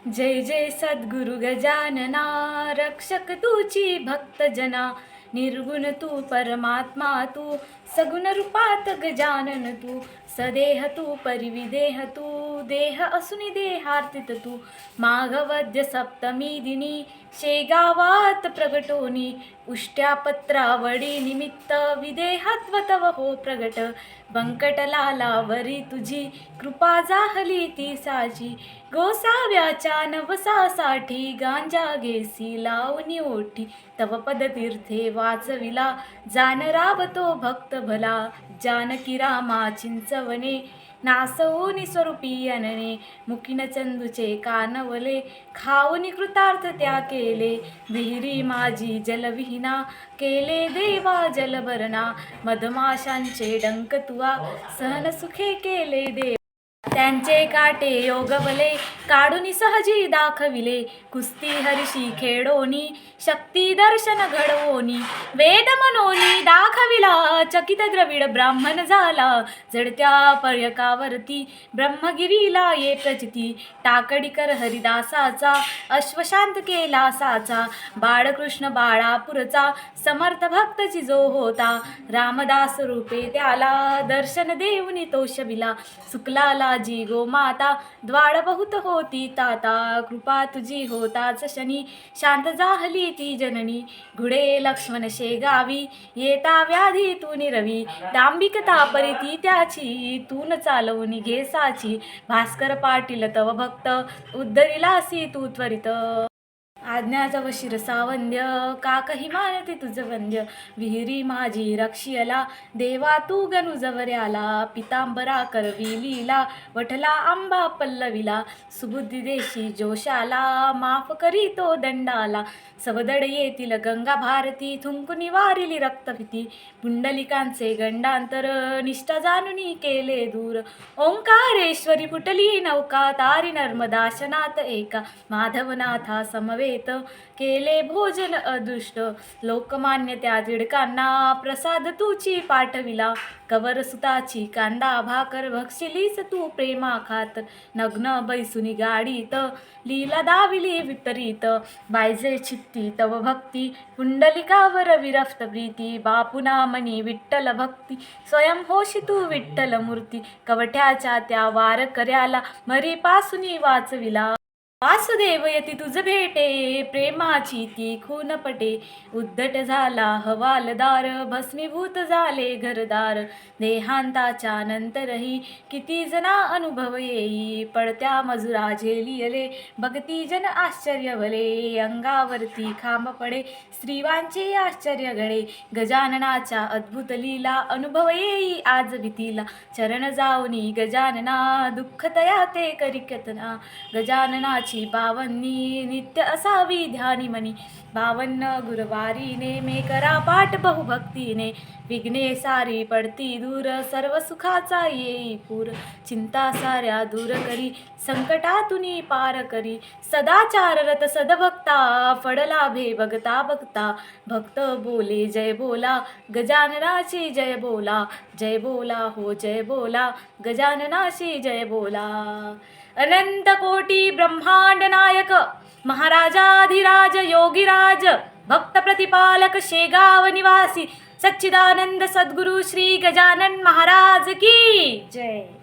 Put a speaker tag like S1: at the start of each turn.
S1: जय जय सद्गुरु गजानना रक्षक तुची भक्त जना निर्गुण तू परमात्मा तू सगुण रूपात गजानन तू सदेह तू परिविदेह तू देह असुनी देहार्थित तू माघवद्य सप्तमी दिनी शेगावात प्रगटोनी उष्ट्या पत्रावडी निमित्त विदेहत्व तव हो प्रगट वरी तुझी कृपा जाहली ती साजी गोसाव्याच्या नवसासाठी गांजा घेसी लावणी ओठी तव पदतीर्थे वाचविला जान रावतो भक्त भला जानकी रामा चिंचवणे नासवोनी स्वरूपी अनने मुकीन चंदूचे कानवले खाऊनी कृतार्थ त्या केले विहिरी माझी जलविहीना केले देवा जलभरणा मधमाशांचे डंक तुवा सहन सुखे केले देव त्यांचे काटे योगवले काढून सहजी दाखविले. कुस्ती हर्षी खेडोनी शक्ती दर्शन घडवोनी. वेद मनोनी दाखविला चकित द्रविड ब्राह्मण झाला. जडत्या पर्यकावरती ब्रह्मगिरीला ये प्रचिती. टाकडीकर हरिदासाचा अश्वशांत केला साचा बाळकृष्ण बाळापूरचा समर्थ भक्तची जो होता. रामदास रूपे त्याला दर्शन देऊनी तोषविला सुकलाला सुकलाला जी गोमाता द्वाड बहुत होती ताता. कृपा तुझी होताच शनी. शांत जाहली ती जननी. घुडे लक्ष्मण शेगावी येता व्याधी तू निरवी. दांबिकता परिती त्याची. तून चालवून घेसाची भास्कर पाटील तव भक्त. उद्धरिलासी तू त्वरित. आज्ञाचा वशीर सावंद्य काकही मानते तुझ वंद्य? विहिरी माझी रक्षियला देवा तू गनुजवर्याला जवऱ्याला पितांबरा करवी लीला. वठला आंबा पल्लवीला. सुबुद्धी देशी जोशाला. माफ करी तो दंडाला. सवदड येतील गंगा भारती. थुंकुनी वारिली रक्तभीती. पुंडलिकांचे गंडांतर. निष्ठा जाणुनी केले दूर. ओंकारेश्वरी पुटली नौका. तारी नर्मदाशनात एका. माधवनाथा समवेत केले भोजन अदृष्ट. लोकमान्य त्या तिडकांना प्रसाद तुची पाठविला. कवर सुताची कांदा भाकर भक्षिलीस तू प्रेमा खात नग्न बैसुनी गाडीत लीला दाविली विपरीत. बायजे चित्ती तव भक्ती. पुंडलिकावर विरक्त प्रीती. बापुना मनी विठ्ठल भक्ती. स्वयं होशी तू विठ्ठल मूर्ती. कवठ्याच्या त्या वारकऱ्याला मरी पासुनी वाचविला. वासुदेव यती तुझ भेटे प्रेमाची ती खून पटे उद्धट झाला हवालदार भस्मीभूत झाले घरदार देहांताच्या नंतरही किती जना अनुभव येई पडत्या मजुरा झेलियले भक्ती जन आश्चर्यवले अंगावरती खांब पडे स्त्रीवांचे आश्चर्य घडे गजाननाच्या अद्भुत लीला अनुभव येई आज भीतीला चरण जाऊनी गजानना दुःख तया ते करिकतना गजाननाची बावन्नी नित्य असावी ध्यानी मनी बावन्न गुरुवारी नेमे करा पाठ बहुभक्तीने. विघ्ने सारी पडती दूर सर्व सुखाचा येई पूर. चिंता साऱ्या दूर करी संकटातुनी पार करी. सदाचाररत सदभक्ता फडलाभे बघता बघता. भक्त बोले जय बोला. गजाननाची जय बोला. जय बोला हो जय बोला. गजाननाशी जय बोला. अनंत कोटी ब्रह्मांड नायक महाराजाधिराज योगीराज भक्त प्रतिपालक शेगाव निवासी सच्चिदानंद सद्गुरु श्री गजानन महाराज की जय।